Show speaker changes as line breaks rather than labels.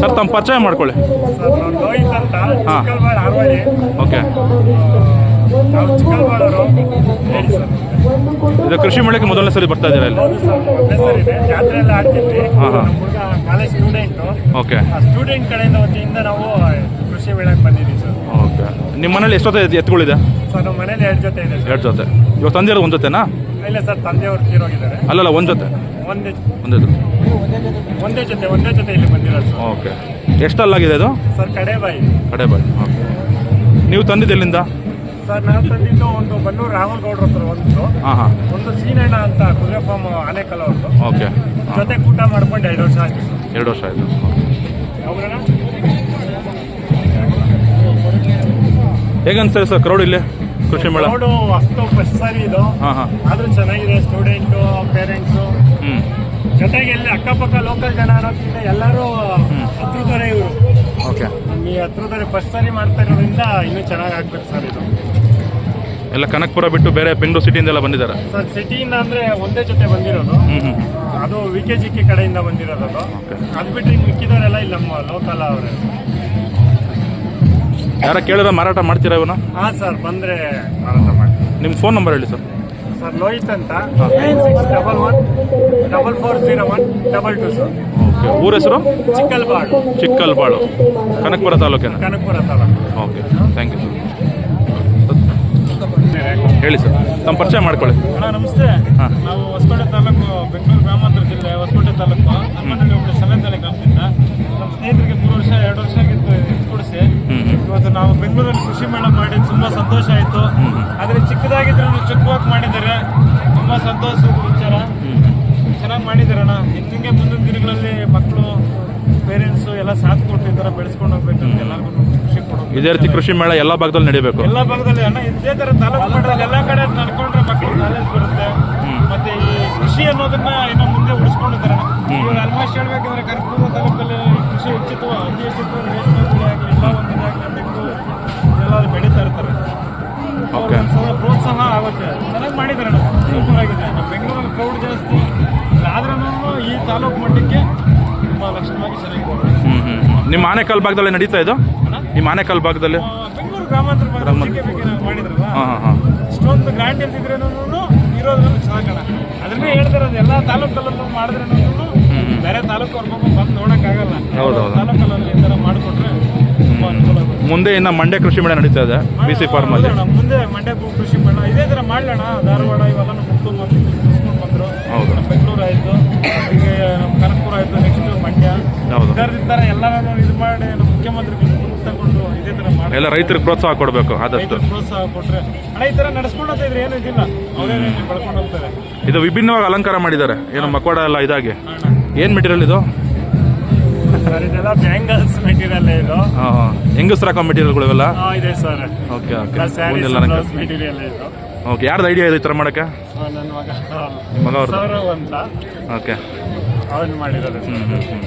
Sir ತಮ್ಮ ಪರಿಚಯ ಮಾಡ್ಕೊಳ್ಳಿ. ಹಾ. ಓಕೆ. ಇದು ಕೃಷಿ ಮೇಳಕ್ಕೆ ಮೊದಲನೇ ಸರಿ ಬರ್ತಾ ಇದ್ದೀರಾ ಇಲ್ಲಿ? ಹಾಂ ಹಾಂ. ಓಕೆ.
ಆ ಸ್ಟೂಡೆಂಟ್ ಕಡೆಯಿಂದ ವತಿಯಿಂದ ನಾವು ಕೃಷಿ ಮೇಳಕ್ಕೆ ಬಂದಿದ್ದೀವಿ ಸರ್.
ಓಕೆ. ನಿಮ್ಮ ಮನೇಲಿ ಎಷ್ಟೊತ್ತೆ ಎತ್ತುಗಳಿದೆ
ಸರ್ ನಮ್ಮ ಮನೇಲಿ ಎರಡು ಜೊತೆ ಇದೆ ಸರ್.
ಎರಡು ಜೊತೆ. ಇವಾಗ ತಂದಿರೋದು ಒಂದು ಜೊತೆನಾ?
ಇಲ್ಲ ಸರ್ ತಂದೆಯವರು ತೀರೋಗಿದ್ದಾರೆ
ಅಲ್ಲಲ್ಲ ಒಂದು ಜೊತೆ.
ಒಂದೇ
ಒಂದೇ ಜೊತೆ.
ಒಂದೇ ಜೊತೆ ಒಂದೇ ಜೊತೆ ಇಲ್ಲಿ ಬಂದಿರೋದು ಸರ್.
ಓಕೆ. ಎಷ್ಟಲ್ಲಾಗಿದೆ ಅದು?
ಸರ್ ಕಡೆಬಾಯಿ ಕಡೆಬಾಯಿ
ಕಡೆ ಬಾಯಿ ಓಕೆ. ನೀವು ತಂದಿದ್ದು ಎಲ್ಲಿಂದ?
ಸರ್ ನಾನು ತಂದಿದ್ದು ಒಂದು ಬನ್ನೂರು ರಾಹುಲ್ ಗೌಡ್ರ ಹತ್ರ ಒಂದು
ಹಾಂ ಹಾಂ.
ಒಂದು ಸೀನಣ್ಣ ಅಂತ ಕುದುರೆ ಫಾರ್ಮ್ ಆನೆಕಲ್ ಅವ್ರದ್ದು.
ಓಕೆ.
ಜೊತೆ ಕೂಟ ಮಾಡ್ಕೊಂಡು ಎರಡು ವರ್ಷ ಆಯ್ತು ಸರ್.
ಎರಡು ವರ್ಷ ಆಯಿತು.
ಯಾವ್ದ್ರಣ್ಣ?
ಹೇಗೆ ಅನ್ಸ್ತದೆ ಸರ್ ಕ್ರೌಡ್ ಇಲ್ಲಿ? ಕೃಷಿ ಮೇಳ?
ರೋಡು ಅಷ್ಟು ಫಸ್ಟ್ ಸಾರಿ ಇದು.
ಹಾಂ ಹಾಂ.
ಆದ್ರೂ ಚೆನ್ನಾಗಿದೆ ಸ್ಟೂಡೆಂಟು ಪೇರೆಂಟ್ಸು
ಹ್ಞೂ
ಜೊತೆಗೆ ಇಲ್ಲಿ ಅಕ್ಕಪಕ್ಕ ಲೋಕಲ್ ಜನ ಅನ್ನೋದ್ರಿಂದ ಎಲ್ಲರೂ ಹತ್ರದವರೇ ಇವರು.
ಓಕೆ.
ಈ ಹತ್ರದವರೇ ಫಸ್ಟ್ ಸಾರಿ ಮಾಡ್ತಾ ಇರೋದ್ರಿಂದ ಇನ್ನೂ ಚೆನ್ನಾಗಿ ಆಗ್ಬೇಕು ಸರ್ ಇದು.
ಎಲ್ಲ ಕನಕಪುರ ಬಿಟ್ಟು ಬೇರೆ ಬೆಂಗಳೂರು ಸಿಟಿಯಿಂದೆಲ್ಲ ಬಂದಿದ್ದಾರೆ?
ಸರ್ ಸಿಟಿಯಿಂದ ಅಂದ್ರೆ ಒಂದೇ ಜೊತೆ ಬಂದಿರೋದು.
ಹ್ಞೂ ಹ್ಞೂ
ಅದು ವಿ ಕೆ ಜಿ ಕೆ ಕಡೆಯಿಂದ ಬಂದಿರೋದು ಅದು.
ಬಿಟ್ಟು
ಅದು ಬಿಟ್ಟರೆ ಇನ್ನು ಮಿಕ್ಕಿದವರೆಲ್ಲ ಇಲ್ಲಿ ನಮ್ಮ ಲೋಕಲ್ ಅವರೇ.
ಯಾರ ಕೇಳಿದ್ರೆ ಮಾರಾಟ ಮಾಡ್ತೀರಾ ಇವನು
ಹಾಂ ಸರ್ ಬಂದರೆ ಮಾರಾಟ ಮಾಡಿ
ನಿಮ್ಮ ಫೋನ್ ನಂಬರ್ ಹೇಳಿ ಸರ್.
ಸರ್ ಲೋಹಿತ್ ಅಂತ. Nine six double one double four zero one double two sir.
Okay ಊರ ಹೆಸರು?
ಚಿಕ್ಕಲ್ಬಾಳು.
ಚಿಕ್ಕಲ್ಬಾಳು. ಕನಕಪುರ ತಾಲೂಕಿನ?
Kanakapura taluk.
Okay thank you sir ಹೇಳಿ ಸರ್ ತಮ್ಮ ಪರಿಚಯ ಮಾಡ್ಕೊಳ್ಳಿ.
ಅಣ್ಣ ನಮಸ್ತೆ.
ಹಾಂ.
ನಾವು ಹೊಸಕೋಟೆ ತಾಲೂಕು ಬೆಂಗಳೂರು ಗ್ರಾಮಾಂತರ ಜಿಲ್ಲೆ ಹೊಸಕೋಟೆ ತಾಲೂಕು. ಸಮಯದಲ್ಲಿ ಗ್ರಾಮದಿಂದ ಕೃಷಿ ಮೇಳ ಮಾಡಿ ತುಂಬಾ ಸಂತೋಷ ಆಯ್ತು. ಆದ್ರೆ ಚಿಕ್ಕದಾಗಿದ್ರು ಚಿಕ್ಕವಾಗಿ ಮಾಡಿದ್ದಾರೆ. ತುಂಬಾ ಸಂತೋಷದ ವಿಚಾರ. ಚೆನ್ನಾಗಿ ಮಾಡಿದಾರಣ ಹಿಂಗೆ ಮುಂದಿನ ದಿನಗಳಲ್ಲಿ ಮಕ್ಕಳು ಪೇರೆಂಟ್ಸ್ ಎಲ್ಲ ಸಾಥ್ ಕೊಟ್ಟಿದ್ದಾರೆ ಬೆಳೆಸ್ಕೊಂಡು ಹೋಗ್ಬೇಕಂತ ಎಲ್ಲರಿಗೂ ಖುಷಿ ಕೊಡೋದು.
ಇದೇ ರೀತಿ ಕೃಷಿ ಮೇಳ ಎಲ್ಲ ಭಾಗದಲ್ಲಿ ನಡೀಬೇಕು.
ಎಲ್ಲ ಭಾಗದಲ್ಲಿ ಅಣ್ಣ ಇದೇ ತರ ತಾಲೂಕು ಮಟ್ಟದಲ್ಲಿ ಎಲ್ಲ ಕಡೆ ನಡ್ಕೊಂಡ್ರೆ ಮಕ್ಕಳು ನಾಲೆಜ್ ಬರುತ್ತೆ. ಮತ್ತೆ ಈ ಕೃಷಿ ಅನ್ನೋದನ್ನ ಇನ್ನು ಮುಂದೆ ಉಳಿಸ್ಕೊಂಡಿದ್ದಾರೆ ಇವಾಗ ಆಲ್ಮೋಸ್ಟ್ ಹೇಳ್ಬೇಕಂದ್ರೆ ಕರ್ಕೂರು ಚೆನ್ನಾಗಿ ಮಾಡಿದ್ದಾರೆ ಸೂಪರ್ ಆಗಿದೆ. ನಮ್ಮ ಬೆಂಗಳೂರಲ್ಲಿ ಕ್ರೌಡ್ ಜಾಸ್ತಿ. ಆದ್ರೂ ಈ ತಾಲೂಕು ಮಟ್ಟಕ್ಕೆ ತುಂಬ ಲಕ್ಷಣವಾಗಿ ಚೆನ್ನಾಗಿದೆ.
ನಿಮ್ಮ ಆನೆಕಲ್ ಭಾಗದಲ್ಲಿ ನಡೀತಾ ಇದು? ನಿಮ್ಮ ಆನೆಕಲ್ ಭಾಗದಲ್ಲಿ?
ಬೆಂಗಳೂರು ಗ್ರಾಮಾಂತರ ಭಾಗ ಮಾಡಿದ್ರಲ್ಲ?
ಹಾಂ ಹಾಂ ಹಾಂ.
ಇಷ್ಟೊಂದು ಗ್ರ್ಯಾಂಡ್ ಇರ್ತಿದ್ರೇನೂ ಇರೋದ್ರಲ್ಲಿ ಚೆನ್ನಾಗಣ ಅದನ್ನೇ ಹೇಳ್ತಿರೋದು ಎಲ್ಲ ತಾಲೂಕಲ್ಲೂ ಮಾಡಿದ್ರೆ ಬೇರೆ ತಾಲೂಕು ಬಂದು ನೋಡೋಕ್ಕಾಗಲ್ಲ.
ಹೌದು, ಹೌದು.
ತಾಲೂಕಲ್ಲಿ ಈ ಥರ ಮಾಡಿಕೊಟ್ರೆ
ಮುಂದೆ ಇನ್ನು ಮಂಡ್ಯ ಕೃಷಿ ಮೇಳ ನಡೀತಾ ಇದೆ ಬಿ ಸಿ ಫಾರ್ಮಲ್ಲಿ
ಮುಂದೆ ಮಂಡ್ಯ ಕೃಷಿ ಇದೇ ಥರ ಮಾಡ್ಲಣ್ಣ. ಧಾರವಾಡ ಇವೆಲ್ಲ ಮತ್ತೆ ಮುಗಿಸ್ಕೊಂಡು ಬಂದರು. ಬೆಂಗಳೂರು ಆಯಿತು. ಈಗ ನಮ್ಮ ಕನಕಪುರ ಆಯಿತು ನೆಕ್ಸ್ಟ್ ಮಂಡ್ಯ. ಇದರ ಎಲ್ಲರೂ ಇದು ಮಾಡಿ ನಮ್ಮ ಮುಖ್ಯಮಂತ್ರಿಗಳು ತಗೊಂಡು ಇದೇ ಥರ ಮಾಡಿ
ಎಲ್ಲ ರೈತರಿಗೆ ಪ್ರೋತ್ಸಾಹ ಕೊಡಬೇಕು ಆದಷ್ಟು.
ಪ್ರೋತ್ಸಾಹ ಕೊಟ್ರೆ. ಅಣ್ಣ ಈ ತರ ನಡೆಸ್ಕೊಂಡು ಹೋಗ್ತಾ ಇದ್ರೆ ಏನೂ ಇದಿಲ್ಲ. ಅವರೇ ಬೆಳ್ಕೊಂಡು ಹೋಗ್ತಾರೆ.
ಇದು ವಿಭಿನ್ನವಾಗಿ ಅಲಂಕಾರ ಮಾಡಿದ್ದಾರೆ. ಏನು ಮಕ್ಕಳ ಎಲ್ಲ ಇದಾಗಿ? ಏನು ಮೆಟೀರಿಯಲ್ ಇದು?
ಸರ್ ಇದೆಲ್ಲ ಬ್ಯಾಂಗಲ್ಸ್ ಮೆಟೀರಿಯಲ್ ಇದು.
ಹಾಂ ಹಾಂ. ಹೆಂಗಸ್ರು ಹಾಕೋ ಮೆಟೀರಿಯಲ್ಗಳು ಇವೆಲ್ಲ?
ಇದೆ sir.
Okay okay.
Sarees material ಇದು.
ಓಕೆ ಯಾರ್ದು ಐಡಿಯಾ ಇದೆ ಈ ಥರ ಮಾಡೋಕ್ಕೆ?
ನನ್ನ ಮಗ.
ಮಗ ಅವ್ರದ್ದು
ಸೌರವ್ ಅಂತ.
ಓಕೆ
ಅವನು ಮಾಡಿರೋದು.
ಹ್ಞೂ ಹ್ಞೂ ಹ್ಞೂ